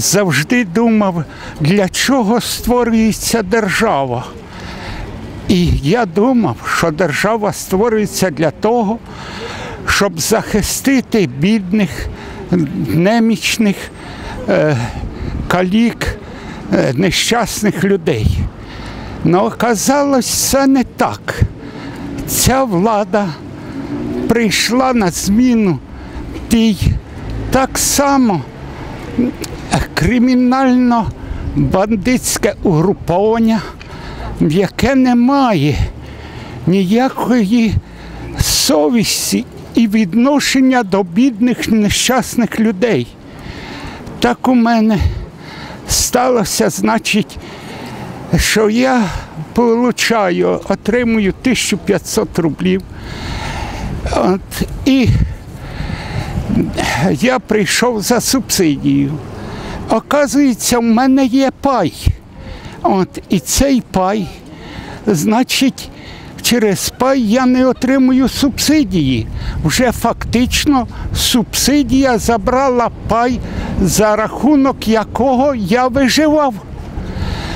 Завжди думав, для чого створюється держава. І я думав, що держава створюється для того, щоб захистити бідних, немічних, е, калік, е, нещасних людей. Але оказалось, це не так. Ця влада прийшла на зміну тій так само кримінально-бандитське угруповання, яке немає ніякої совісті і відношення до бідних нещасних людей. Так у мене сталося, значить, що я получаю, отримую 1500 рублів. От, і я прийшов за субсидію. Оказується, в мене є пай. От, і цей пай, значить, через пай я не отримую субсидії. Вже фактично субсидія забрала пай, за рахунок якого я виживав.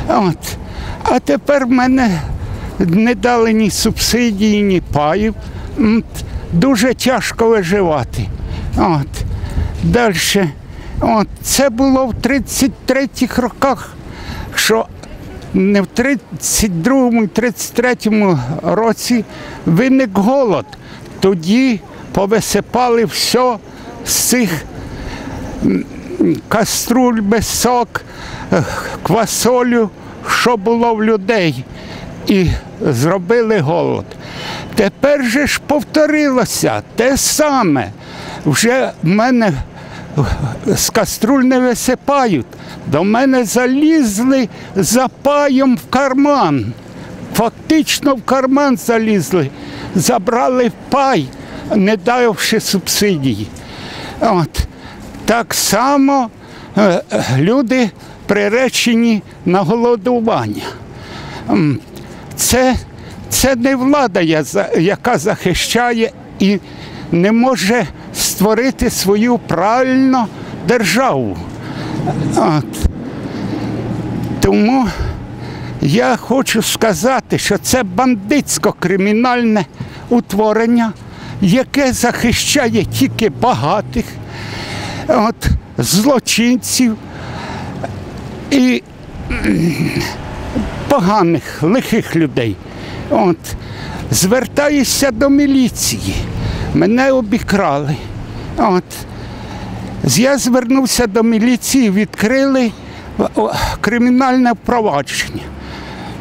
От. А тепер в мене не дали ні субсидії, ні паїв. Дуже тяжко виживати. От. Далі. От. Це було в 33-х роках, що не в 32-му і 33-му році виник голод. Тоді повисипали все з цих каструль без сок, е, квасолю, що було в людей, і зробили голод. Тепер же ж повторилося те саме. Вже в мене з каструль не висипають. До мене залізли за паєм в карман. Фактично в карман залізли, забрали пай, не давши субсидії. От. Так само е, люди приречені на голодування. Це, це не влада, яка захищає і не може створити свою правильну державу. От. Тому я хочу сказати, що це бандитсько-кримінальне утворення, яке захищає тільки багатих, от, злочинців і поганих, лихих людей. От, звертаюся до міліції. Мене обікрали. От. Я звернувся до міліції, відкрили кримінальне впровадження.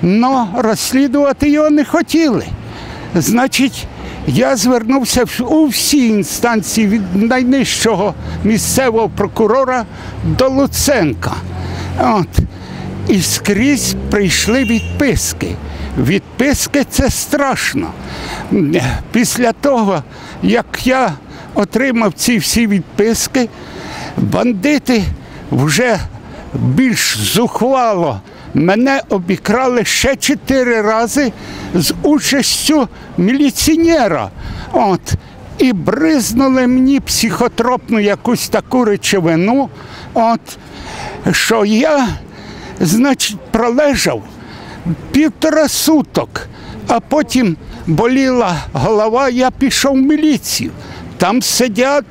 Но розслідувати його не хотіли. Значить, я звернувся у всі інстанції від найнижчого місцевого прокурора до Луценка. От. І скрізь прийшли відписки. Відписки це страшно. Після того, як я отримав ці всі відписки, бандити вже більш зухвало мене обікрали ще чотири рази з участю міліціонера. От. І бризнули мені психотропну якусь таку речовину, от, що я, значить, пролежав півтора суток, а потім боліла голова, я пішов в міліцію. Там сидять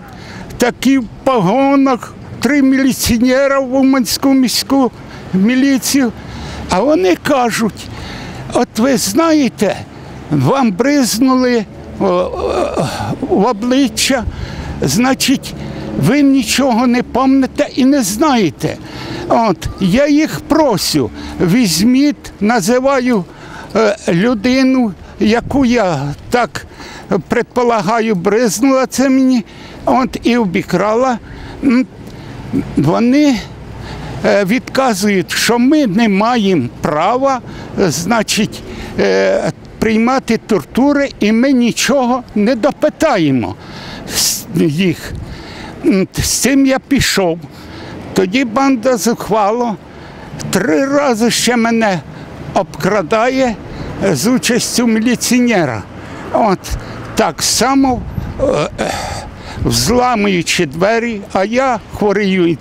такі в погонах, три міліціонера в Уманську міську міліцію. А вони кажуть, от ви знаєте, вам бризнули в обличчя, значить, ви нічого не пам'ятаєте і не знаєте. От, я їх просю, візьміть, називаю е, людину, яку я так предполагаю, бризнула це мені, от, і обікрала. Вони е, відказують, що ми не маємо права, значить, е, приймати тортури, і ми нічого не допитаємо їх. З цим я пішов. Тоді банда зухвало три рази ще мене обкрадає е, з участю міліціонера. От так само е, е, взламуючи двері, а я хворію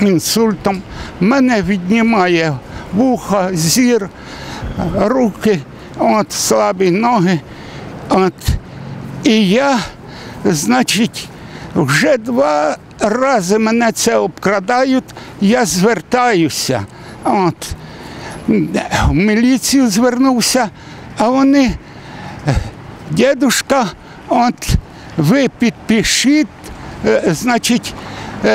інсультом, мене віднімає вуха, зір, руки, от, слабі ноги. От. І я, значить, вже два рази мене це обкрадають, я звертаюся. От. В міліцію звернувся, а вони, дідушка, от ви підпишіть, е, значить, е,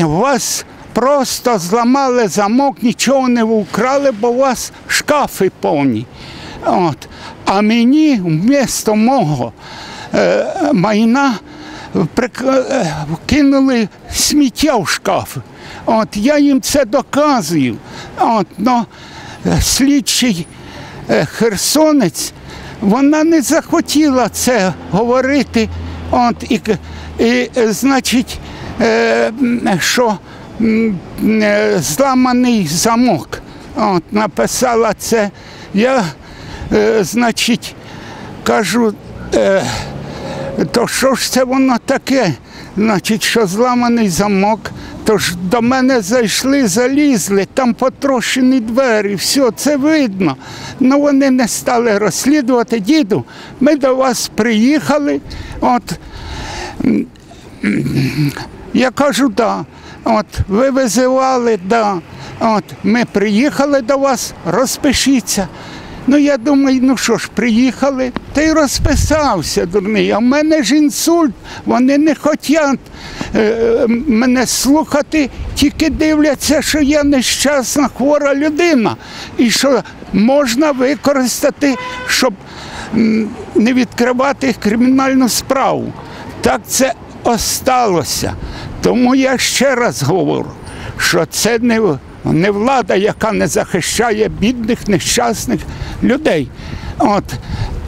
е, вас просто зламали замок, нічого не вкрали, бо у вас шкафи повні. От. А мені вмісто мого е, майна е, кинули сміття в шкаф. От я їм це доказую. От, но е, слідчий е, херсонець, вона не захотіла це говорити. От, і, і е, значить, е, що е, зламаний замок. От, написала це. Я, е, значить, кажу, е, то що ж це воно таке? Значить, що зламаний замок, то ж до мене зайшли, залізли, там потрощені двері, все, це видно. Ну вони не стали розслідувати. Діду, ми до вас приїхали. От я кажу, да. От, ви визивали, да. От, ми приїхали до вас, розпишіться. Ну, я думаю, ну що ж, приїхали, та й розписався, дурний. А в мене ж інсульт, вони не хочуть е, мене слухати, тільки дивляться, що я нещасна хвора людина. І що можна використати, щоб не відкривати кримінальну справу. Так це осталося. Тому я ще раз говорю, що це не, не влада, яка не захищає бідних, нещасних людей. От.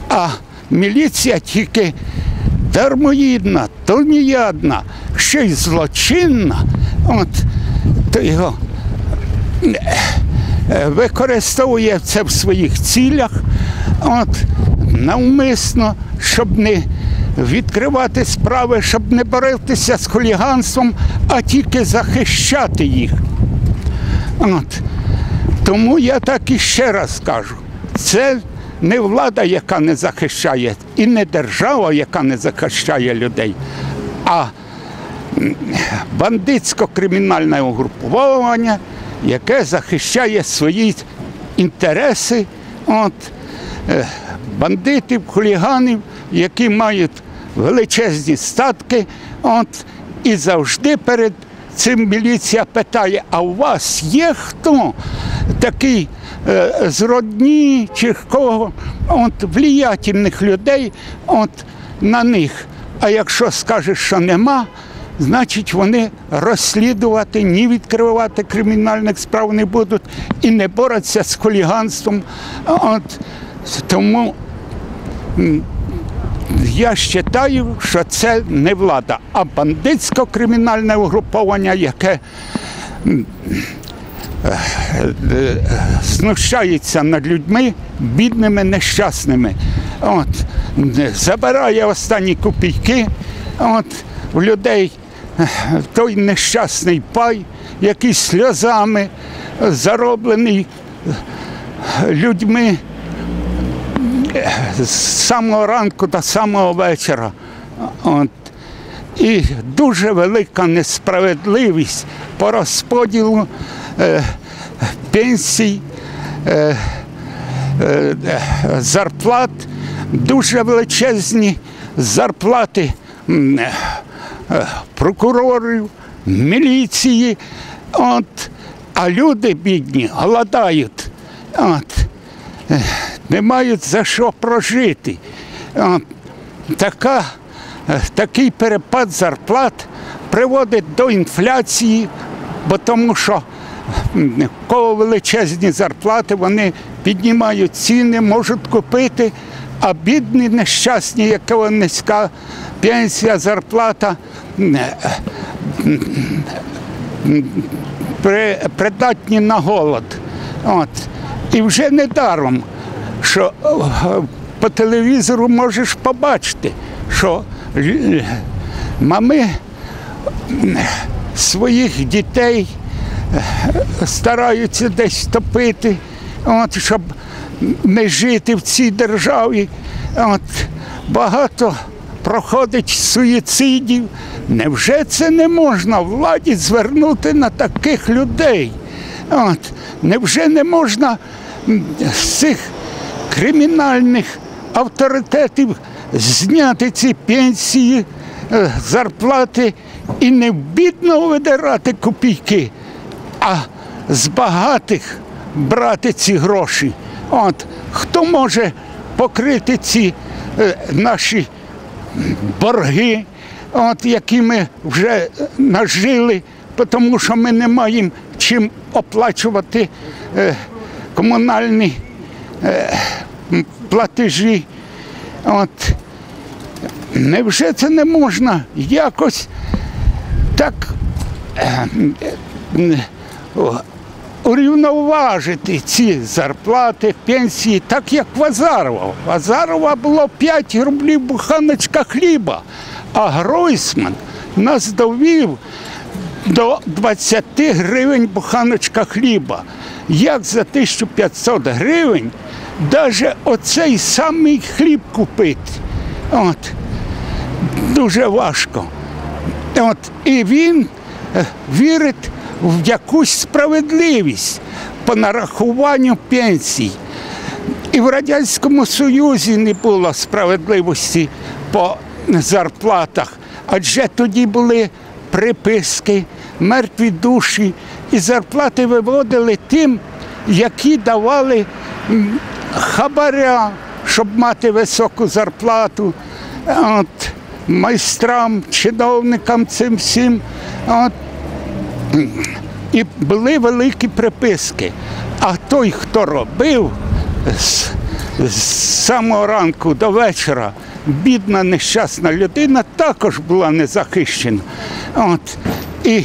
А міліція тільки дармоїдна, тонеядна, ще й злочинна. От, то його е, використовує це в своїх цілях, от, навмисно, щоб не відкривати справи, щоб не боротися з хуліганством, а тільки захищати їх. От. Тому я так і ще раз кажу: це не влада, яка не захищає, і не держава, яка не захищає людей, а бандитсько-кримінальне угруповання, яке захищає свої інтереси от, е, бандитів, хуліганів, які мають величезні статки. От, і завжди перед цим міліція питає: а у вас є хто такий е, з родні чи кого, от, влиятельних людей от, на них. А якщо скажеш, що нема, значить вони розслідувати, ні відкривати кримінальних справ не будуть і не борються з хуліганством. От, тому я вважаю, що це не влада, а бандитсько-кримінальне угруповання, яке е, е, знущається над людьми, бідними, нещасними. От, е, забирає останні копійки от, в людей той нещасний пай, який сльозами зароблений людьми з самого ранку до самого вечора. От. І дуже велика несправедливість по розподілу е, пенсій, е, е, зарплат, дуже величезні зарплати е, прокурорів, міліції. От. А люди бідні голодають. От не мають за що прожити. Така, е, такий перепад зарплат приводить до інфляції, бо тому що кого величезні зарплати, вони піднімають ціни, можуть купити, а бідні, нещасні, якого низька пенсія, зарплата, е, при- придатні на голод. От. І вже не даром, що е, по телевізору можеш побачити, що мами своїх дітей е, стараються десь топити, от, щоб не жити в цій державі. От, багато проходить суїцидів. Невже це не можна владі звернути на таких людей? От, невже не можна з цих кримінальних авторитетів зняти ці пенсії, е, зарплати і не в видирати копійки, а з багатих брати ці гроші. От хто може покрити ці е, наші борги, от, які ми вже нажили, тому що ми не маємо чим оплачувати е, комунальні е, платежі. От. Невже це не можна якось так е, о, урівноважити ці зарплати, пенсії, так як в Азарова. В Азарова було 5 рублів буханочка хліба, а Гройсман нас довів до 20 гривень буханочка хліба. Як за 1500 гривень навіть оцей самий хліб купити? От. Дуже важко. От, і він е, вірить в якусь справедливість по нарахуванню пенсій. І в Радянському Союзі не було справедливості по зарплатах, адже тоді були приписки, мертві душі, і зарплати виводили тим, які давали хабаря, щоб мати високу зарплату. От, майстрам, чиновникам цим всім. От, і були великі приписки. А той, хто робив з, з самого ранку до вечора, бідна нещасна людина також була незахищена. От. І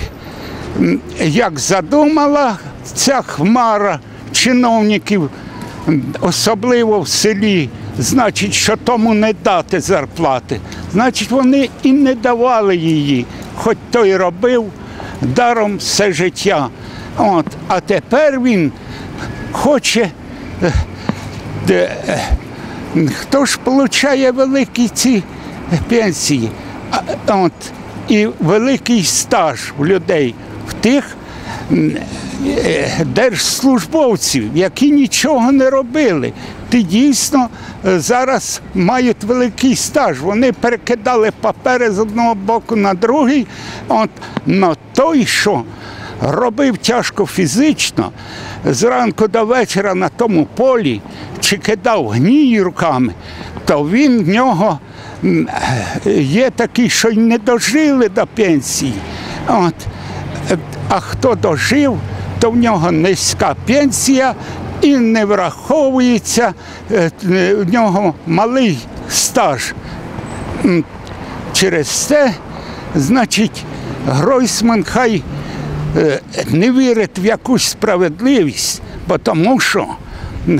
як задумала ця хмара чиновників, особливо в селі, значить, що тому не дати зарплати. Значить, вони і не давали її, хоч той робив даром все життя. От. А тепер він хоче. е, де, е, Хто ж отримує великі ці пенсії? От, і великий стаж у людей, тих е, держслужбовців, які нічого не робили. Ті дійсно е, зараз мають великий стаж. Вони перекидали папери з одного боку на другий. От, но той, що робив тяжко фізично, зранку до вечора на тому полі чи кидав гній руками, то він в нього е, є такий, що й не дожили до пенсії. От. А хто дожив, то в нього низька пенсія і не враховується, е, е, в нього малий стаж. Через це, значить, Гройсман хай е, не вірить в якусь справедливість, бо тому що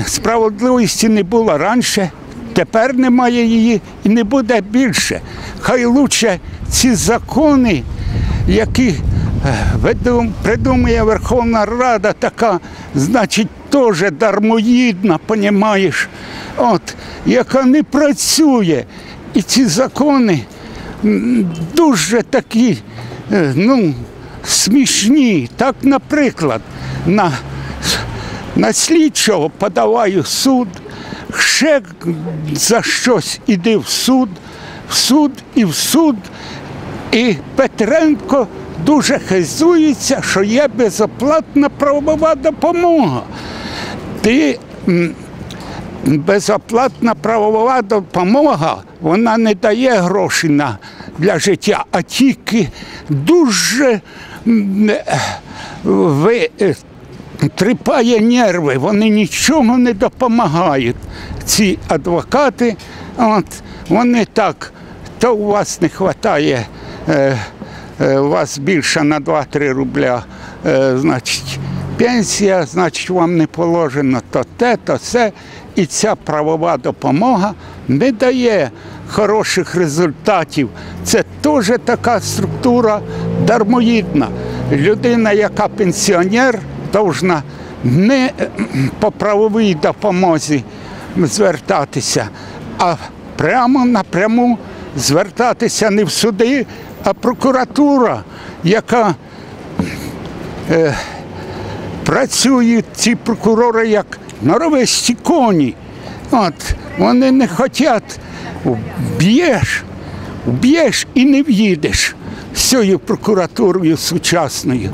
справедливості не було раніше, тепер немає її і не буде більше. Хай лучше ці закони, які придумує Верховна Рада, така, значить, теж дармоїдна, понімаєш, от, яка не працює. І ці закони дуже такі, е, ну, смішні. Так, наприклад, на, на слідчого подаваю суд, ще за щось іди в суд, в суд і в суд. І Петренко дуже хизується, що є безоплатна правова допомога. Ти безоплатна правова допомога, вона не дає грошей на, для життя, а тільки дуже ви, е, тріпає нерви, вони нічого не допомагають. Ці адвокати, от, вони так, то у вас не вистачає, е, у вас більше на 2-3 рубля, е, значить, пенсія, значить, вам не положено то те, то все. І ця правова допомога не дає хороших результатів. Це теж така структура дармоїдна. Людина, яка пенсіонер, повинна не е, по правовій допомозі звертатися, а прямо напряму звертатися не в суди, а прокуратура, яка працюють ці прокурори як норовисті коні. От, вони не хочуть, б'єш, б'єш і не в'їдеш з цією прокуратурою сучасною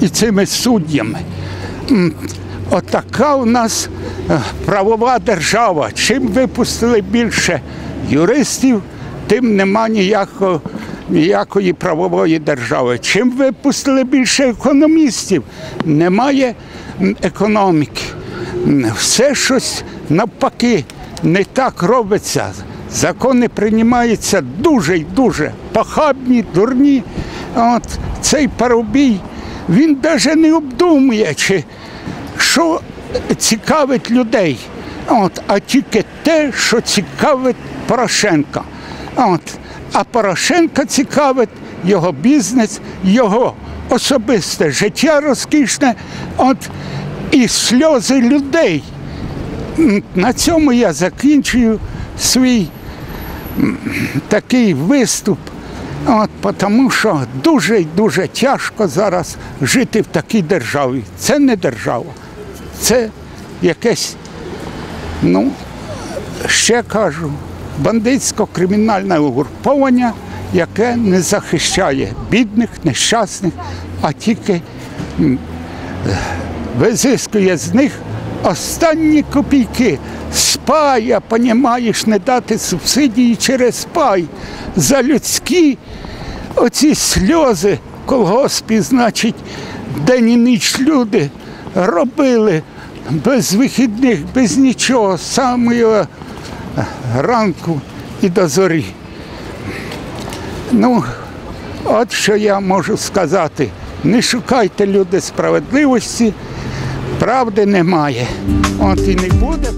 і цими суддями. Отака у нас е, правова держава. Чим випустили більше юристів, тим нема ніякого, ніякої правової держави. Чим випустили більше економістів, немає економіки. Все щось навпаки не так робиться. Закони приймаються дуже й дуже похабні, дурні. От цей парубій, він навіть не обдумує, чи що цікавить людей, От, а тільки те, що цікавить Порошенка. От. А Порошенка цікавить його бізнес, його особисте життя розкішне, от, і сльози людей. На цьому я закінчую свій такий виступ. От, тому що дуже і дуже тяжко зараз жити в такій державі. Це не держава, це якесь, ну, ще кажу, бандитсько-кримінальне угруповання, яке не захищає бідних, нещасних, а тільки визискує з них останні копійки. Спая, понімаєш, не дати субсидії через спай. За людські оці сльози колгоспі, значить, день і ніч люди робили без вихідних, без нічого, самого ранку і до зорі. Ну, от що я можу сказати. Не шукайте люди справедливості, правди немає. От і не буде.